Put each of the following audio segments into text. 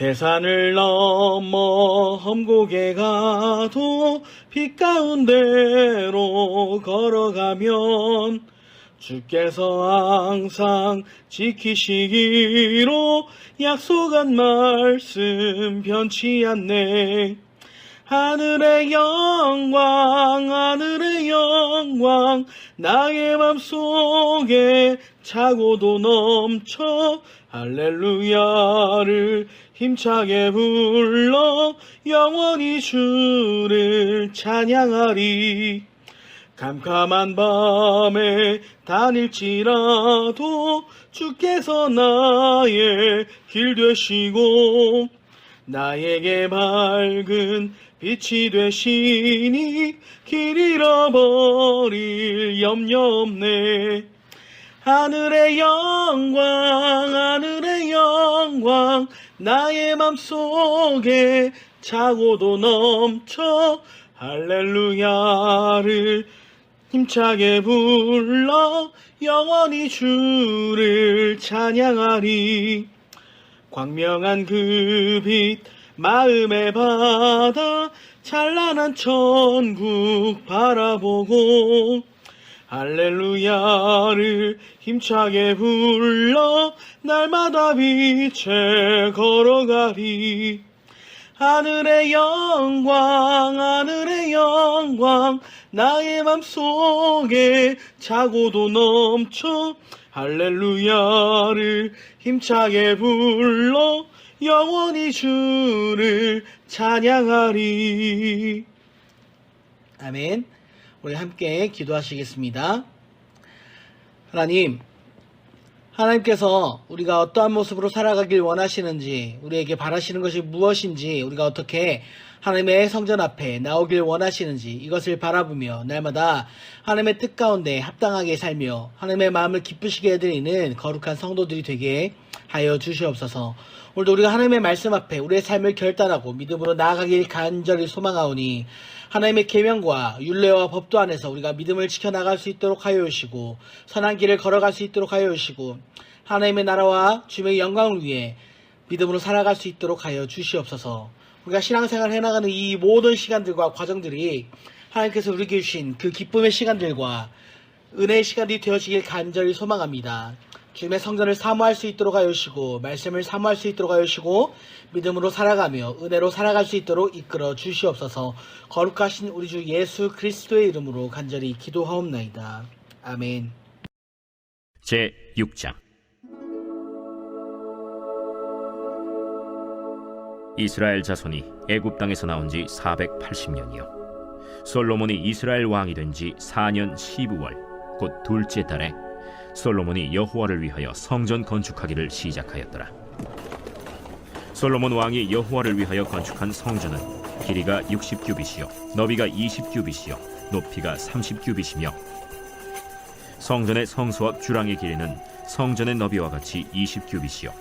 대산을 넘어 험곡에 가도 빛 가운데로 걸어가면 주께서 항상 지키시기로 약속한 말씀 변치 않네. 하늘의 영광, 하늘의 영광, 나의 맘속에 차고도 넘쳐, 할렐루야를 힘차게 불러, 영원히 주를 찬양하리. 캄캄한 밤에 다닐지라도 주께서 나의 길 되시고 나에게 밝은 빛이 되시니 길 잃어버릴 염려 없네. 하늘의 영광 하늘의 영광 나의 맘속에 차고도 넘쳐 할렐루야를 힘차게 불러 영원히 주를 찬양하리 광명한 그 빛 마음의 바다 찬란한 천국 바라보고 할렐루야를 힘차게 불러 날마다 빛에 걸어가리. 하늘의 영광 하늘의 영광 나의 맘속에 차고도 넘쳐 할렐루야를 힘차게 불러 영원히 주를 찬양하리. 아멘. 우리 함께 기도하시겠습니다. 하나님 하나님께서 우리가 어떠한 모습으로 살아가길 원하시는지, 우리에게 바라시는 것이 무엇인지, 우리가 어떻게 하나님의 성전 앞에 나오길 원하시는지 이것을 바라보며 날마다 하나님의 뜻 가운데 합당하게 살며 하나님의 마음을 기쁘시게 해드리는 거룩한 성도들이 되게 하여 주시옵소서. 오늘도 우리가 하나님의 말씀 앞에 우리의 삶을 결단하고 믿음으로 나아가길 간절히 소망하오니 하나님의 계명과 율례와 법도 안에서 우리가 믿음을 지켜나갈 수 있도록 하여 주시고 선한 길을 걸어갈 수 있도록 하여 주시고 하나님의 나라와 주님의 영광을 위해 믿음으로 살아갈 수 있도록 하여 주시옵소서. 우리가 신앙생활 해나가는 이 모든 시간들과 과정들이 하나님께서 우리에게 주신 그 기쁨의 시간들과 은혜의 시간이 되어지길 간절히 소망합니다. 주님의 성전을 사모할 수 있도록 하여 주시고 말씀을 사모할 수 있도록 하여 주시고 믿음으로 살아가며 은혜로 살아갈 수 있도록 이끌어 주시옵소서 거룩하신 우리 주 예수 그리스도의 이름으로 간절히 기도하옵나이다. 아멘. 제 6장 이스라엘 자손이 애굽 땅에서 나온 지 480년이요 솔로몬이 이스라엘 왕이 된 지 4년 12월 곧 둘째 달에 솔로몬이 여호와를 위하여 성전 건축하기를 시작하였더라. 솔로몬 왕이 여호와를 위하여 건축한 성전은 길이가 60규빗이요 너비가 20규빗이요 높이가 30규빗이며 성전의 성소 앞 주랑의 길이는 성전의 너비와 같이 20규빗이요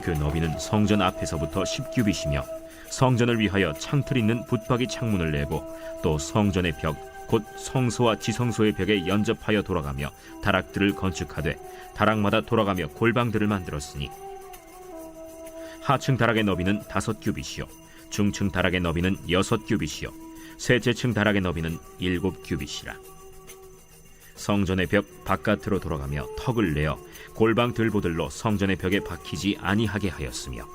그 너비는 성전 앞에서부터 10규빗이며 성전을 위하여 창틀 있는 붙박이 창문을 내고 또 성전의 벽 곧 성소와 지성소의 벽에 연접하여 돌아가며 다락들을 건축하되 다락마다 돌아가며 골방들을 만들었으니 하층 다락의 너비는 다섯 규빗이요 중층 다락의 너비는 여섯 규빗이요 셋째층 다락의 너비는 일곱 규빗이라. 성전의 벽 바깥으로 돌아가며 턱을 내어 골방 들보들로 성전의 벽에 박히지 아니하게 하였으며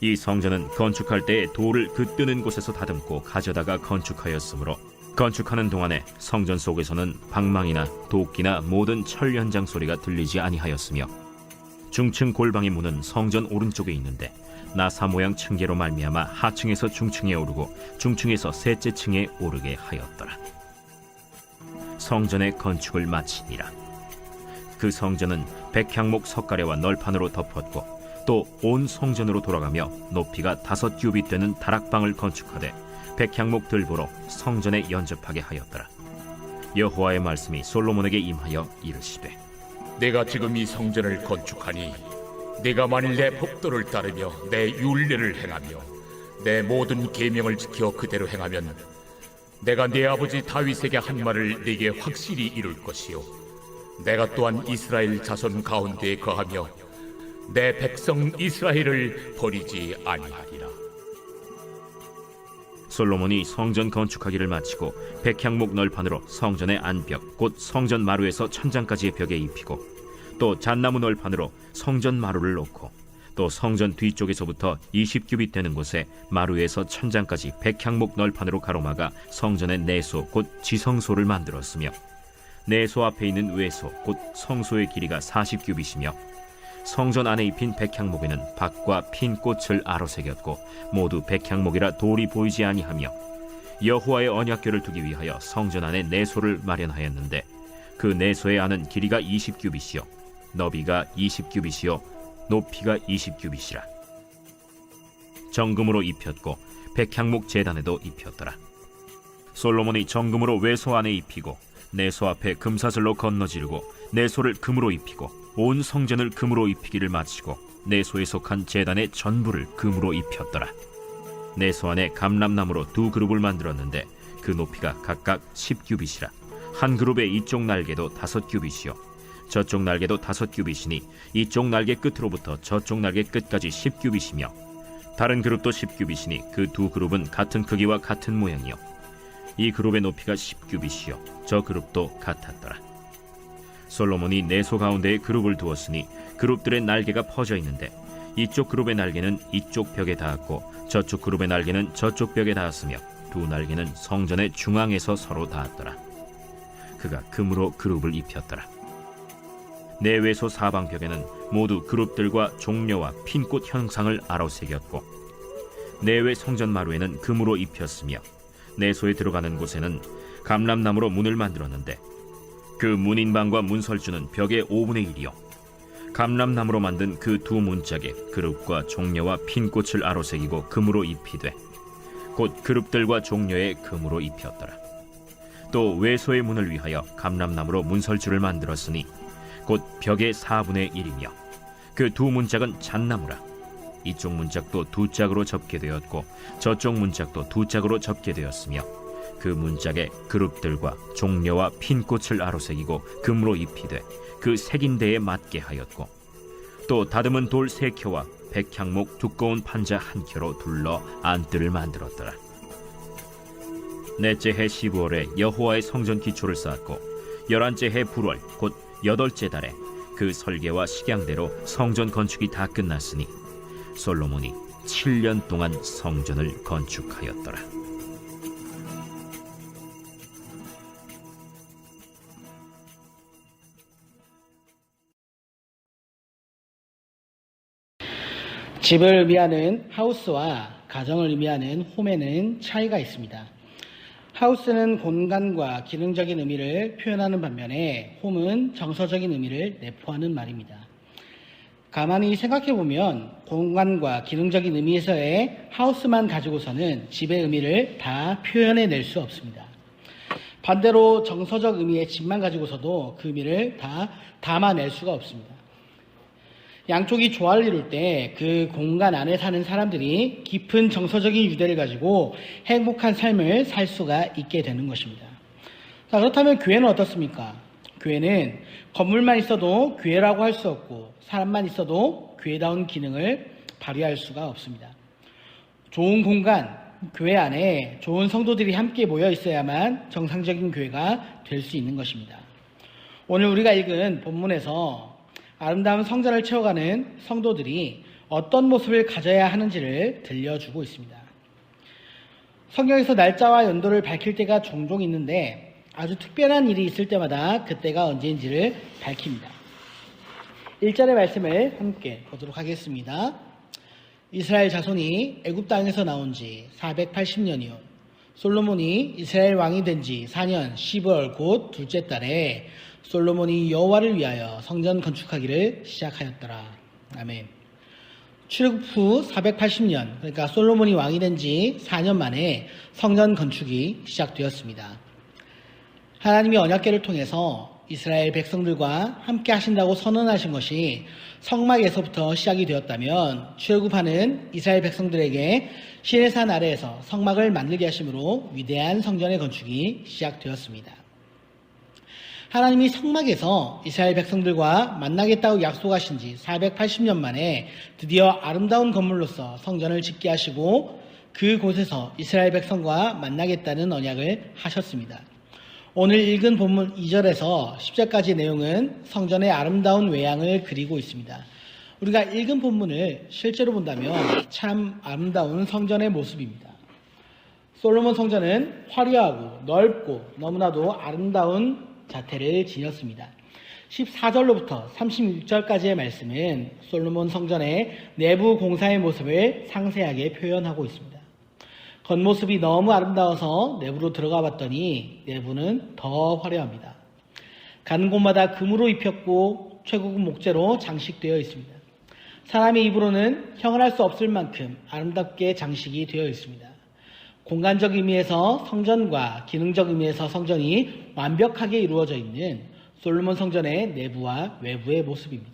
이 성전은 건축할 때에 돌을 그 뜨는 곳에서 다듬고 가져다가 건축하였으므로 건축하는 동안에 성전 속에서는 방망이나 도끼나 모든 철 현장 소리가 들리지 아니하였으며 중층 골방의 문은 성전 오른쪽에 있는데 나사 모양 층계로 말미암아 하층에서 중층에 오르고 중층에서 셋째 층에 오르게 하였더라. 성전의 건축을 마치니라. 그 성전은 백향목 석가래와 널판으로 덮었고 또 온 성전으로 돌아가며 높이가 다섯 규빗 되는 다락방을 건축하되 백향목 들보로 성전에 연접하게 하였더라. 여호와의 말씀이 솔로몬에게 임하여 이르시되 내가 지금 이 성전을 건축하니 내가 만일 내 법도를 따르며 내 율례를 행하며 내 모든 계명을 지켜 그대로 행하면 내가 내 아버지 다윗에게 한 말을 네게 확실히 이룰 것이요 내가 또한 이스라엘 자손 가운데에 거하며 내 백성 이스라엘을 버리지 아니하리라 솔로몬이 성전 건축하기를 마치고 백향목 널판으로 성전의 안벽 곧 성전 마루에서 천장까지의 벽에 입히고 또 잣나무 널판으로 성전 마루를 놓고 또 성전 뒤쪽에서부터 20규빗 되는 곳에 마루에서 천장까지 백향목 널판으로 가로막아 성전의 내소 곧 지성소를 만들었으며 내소 앞에 있는 외소 곧 성소의 길이가 40규빗이며 성전 안에 입힌 백향목에는 박과 핀 꽃을 아로새겼고 모두 백향목이라 돌이 보이지 아니하며 여호와의 언약궤를 두기 위하여 성전 안에 내소를 마련하였는데 그 내소의 안은 길이가 20규빗이요 너비가 20규빗이요 높이가 20규빗이라. 정금으로 입혔고 백향목 제단에도 입혔더라. 솔로몬이 정금으로 외소 안에 입히고 내소 앞에 금사슬로 건너지르고 내소를 금으로 입히고 온 성전을 금으로 입히기를 마치고 내소에 속한 제단의 전부를 금으로 입혔더라. 내소 안에 감람나무로 두 그룹을 만들었는데 그 높이가 각각 10규빗이라 한 그룹의 이쪽 날개도 다섯 규빗이요 저쪽 날개도 다섯 규빗이니 이쪽 날개 끝으로부터 저쪽 날개 끝까지 10규빗이며 다른 그룹도 10규빗이니 그 두 그룹은 같은 크기와 같은 모양이요 이 그룹의 높이가 10규빗이요 저 그룹도 같았더라. 솔로몬이 내소 가운데에 그룹을 두었으니 그룹들의 날개가 퍼져 있는데 이쪽 그룹의 날개는 이쪽 벽에 닿았고 저쪽 그룹의 날개는 저쪽 벽에 닿았으며 두 날개는 성전의 중앙에서 서로 닿았더라. 그가 금으로 그룹을 입혔더라. 내외소 사방벽에는 모두 그룹들과 종려와 핀꽃 형상을 아로새겼고 내외 성전 마루에는 금으로 입혔으며 내소에 들어가는 곳에는 감람나무로 문을 만들었는데 그 문인방과 문설주는 벽의 5분의 1이요. 감람나무로 만든 그 두 문짝에 그룹과 종려와 핀꽃을 아로새기고 금으로 입히되 곧 그룹들과 종려에 금으로 입혔더라. 또 외소의 문을 위하여 감람나무로 문설주를 만들었으니 곧 벽의 4분의 1이며 그 두 문짝은 잣나무라. 이쪽 문짝도 두 짝으로 접게 되었고 저쪽 문짝도 두 짝으로 접게 되었으며 그 문짝에 그룹들과 종려와 핀꽃을 아로새기고 금으로 입히되 그 색인대에 맞게 하였고 또 다듬은 돌 세 켜와 백향목 두꺼운 판자 한 켜로 둘러 안뜰을 만들었더라. 넷째 해 15월에 여호와의 성전 기초를 쌓았고 열한째 해 불월 곧 여덟째 달에 그 설계와 식양대로 성전 건축이 다 끝났으니 솔로몬이 7년 동안 성전을 건축하였더라. 집을 의미하는 하우스와 가정을 의미하는 홈에는 차이가 있습니다. 하우스는 공간과 기능적인 의미를 표현하는 반면에 홈은 정서적인 의미를 내포하는 말입니다. 가만히 생각해 보면 공간과 기능적인 의미에서의 하우스만 가지고서는 집의 의미를 다 표현해 낼 수 없습니다. 반대로 정서적 의미의 집만 가지고서도 그 의미를 다 담아낼 수가 없습니다. 양쪽이 조화를 이룰 때 그 공간 안에 사는 사람들이 깊은 정서적인 유대를 가지고 행복한 삶을 살 수가 있게 되는 것입니다. 자, 그렇다면 교회는 어떻습니까? 교회는 건물만 있어도 교회라고 할 수 없고 사람만 있어도 교회다운 기능을 발휘할 수가 없습니다. 좋은 공간, 교회 안에 좋은 성도들이 함께 모여 있어야만 정상적인 교회가 될 수 있는 것입니다. 오늘 우리가 읽은 본문에서 아름다운 성전을 채워가는 성도들이 어떤 모습을 가져야 하는지를 들려주고 있습니다. 성경에서 날짜와 연도를 밝힐 때가 종종 있는데 아주 특별한 일이 있을 때마다 그때가 언제인지를 밝힙니다. 1절의 말씀을 함께 보도록 하겠습니다. 이스라엘 자손이 애굽 땅에서 나온 지 480년이요. 솔로몬이 이스라엘 왕이 된 지 4년 12월 곧 둘째 달에 솔로몬이 여호와를 위하여 성전 건축하기를 시작하였더라. 아멘. 출애굽 후 480년, 그러니까 솔로몬이 왕이 된 지 4년 만에 성전 건축이 시작되었습니다. 하나님이 언약궤를 통해서 이스라엘 백성들과 함께 하신다고 선언하신 것이 성막에서부터 시작이 되었다면 출애굽하는 이스라엘 백성들에게 시내산 아래에서 성막을 만들게 하심으로 위대한 성전의 건축이 시작되었습니다. 하나님이 성막에서 이스라엘 백성들과 만나겠다고 약속하신 지 480년 만에 드디어 아름다운 건물로서 성전을 짓게 하시고 그곳에서 이스라엘 백성과 만나겠다는 언약을 하셨습니다. 오늘 읽은 본문 2절에서 10절까지 내용은 성전의 아름다운 외양을 그리고 있습니다. 우리가 읽은 본문을 실제로 본다면 참 아름다운 성전의 모습입니다. 솔로몬 성전은 화려하고 넓고 너무나도 아름다운 자태를 지녔습니다. 14절로부터 36절까지의 말씀은 솔로몬 성전의 내부 공사의 모습을 상세하게 표현하고 있습니다. 겉모습이 너무 아름다워서 내부로 들어가 봤더니 내부는 더 화려합니다. 가는 곳마다 금으로 입혔고 최고급 목재로 장식되어 있습니다. 사람의 입으로는 형언할 수 없을 만큼 아름답게 장식이 되어 있습니다. 공간적 의미에서 성전과 기능적 의미에서 성전이 완벽하게 이루어져 있는 솔로몬 성전의 내부와 외부의 모습입니다.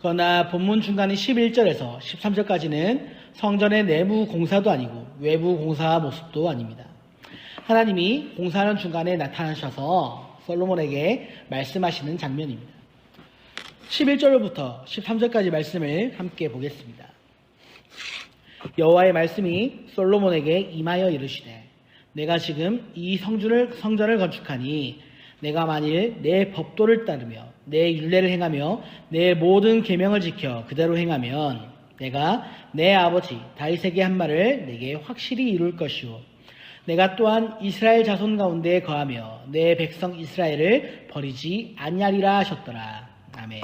그러나 본문 중간인 11절에서 13절까지는 성전의 내부 공사도 아니고 외부 공사 모습도 아닙니다. 하나님이 공사하는 중간에 나타나셔서 솔로몬에게 말씀하시는 장면입니다. 11절부터 13절까지 말씀을 함께 보겠습니다. 여호와의 말씀이 솔로몬에게 임하여 이르시되 내가 지금 이 성전을 성전을 건축하니 내가 만일 내 법도를 따르며 내 율례를 행하며 내 모든 계명을 지켜 그대로 행하면 내가 내 아버지 다윗에게 한 말을 내게 확실히 이룰 것이요 내가 또한 이스라엘 자손 가운데 거하며 내 백성 이스라엘을 버리지 아니하리라 하셨더라 아멘.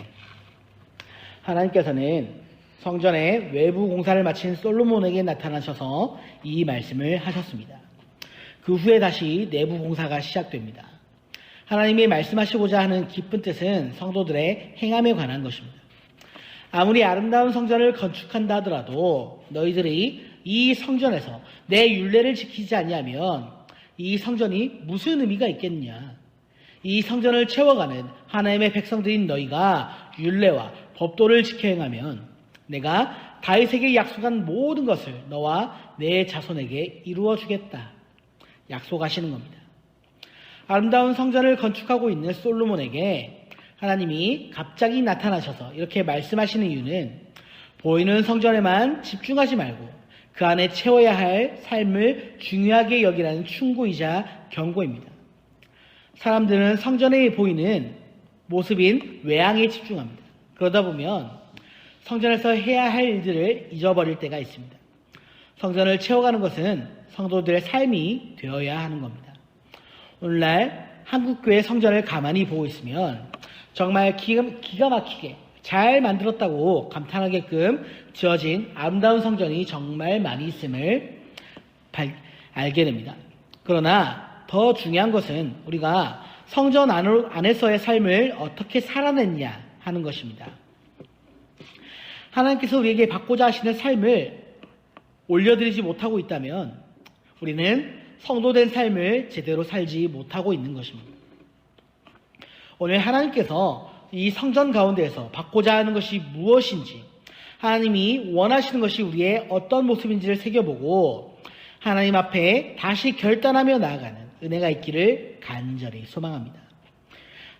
하나님께서는 성전의 외부 공사를 마친 솔로몬에게 나타나셔서 이 말씀을 하셨습니다. 그 후에 다시 내부 공사가 시작됩니다. 하나님이 말씀하시고자 하는 깊은 뜻은 성도들의 행함에 관한 것입니다. 아무리 아름다운 성전을 건축한다 하더라도 너희들이 이 성전에서 내 율례를 지키지 아니하면 이 성전이 무슨 의미가 있겠느냐? 이 성전을 채워가는 하나님의 백성들인 너희가 율례와 법도를 지켜 행하면 내가 다윗에게 약속한 모든 것을 너와 내 자손에게 이루어 주겠다. 약속하시는 겁니다. 아름다운 성전을 건축하고 있는 솔로몬에게 하나님이 갑자기 나타나셔서 이렇게 말씀하시는 이유는 보이는 성전에만 집중하지 말고 그 안에 채워야 할 삶을 중요하게 여기라는 충고이자 경고입니다. 사람들은 성전에 보이는 모습인 외양에 집중합니다. 그러다 보면 성전에서 해야 할 일들을 잊어버릴 때가 있습니다. 성전을 채워가는 것은 성도들의 삶이 되어야 하는 겁니다. 오늘날 한국교회 성전을 가만히 보고 있으면 정말 기가, 막히게 잘 만들었다고 감탄하게끔 지어진 아름다운 성전이 정말 많이 있음을 발, 알게 됩니다. 그러나 더 중요한 것은 우리가 성전 안에서의 삶을 어떻게 살아냈냐 하는 것입니다. 하나님께서 우리에게 받고자 하시는 삶을 올려드리지 못하고 있다면 우리는 성도된 삶을 제대로 살지 못하고 있는 것입니다. 오늘 하나님께서 이 성전 가운데에서 받고자 하는 것이 무엇인지 하나님이 원하시는 것이 우리의 어떤 모습인지를 새겨보고 하나님 앞에 다시 결단하며 나아가는 은혜가 있기를 간절히 소망합니다.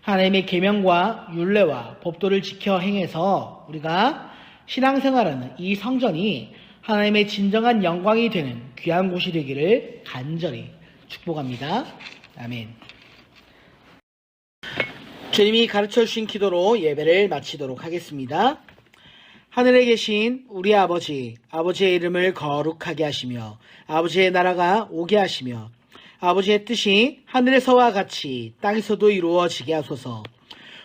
하나님의 계명과 율례와 법도를 지켜 행해서 우리가 신앙생활하는 이 성전이 하나님의 진정한 영광이 되는 귀한 곳이 되기를 간절히 축복합니다. 아멘. 주님이 가르쳐 주신 기도로 예배를 마치도록 하겠습니다. 하늘에 계신 우리 아버지, 아버지의 이름을 거룩하게 하시며 아버지의 나라가 오게 하시며 아버지의 뜻이 하늘에서와 같이 땅에서도 이루어지게 하소서.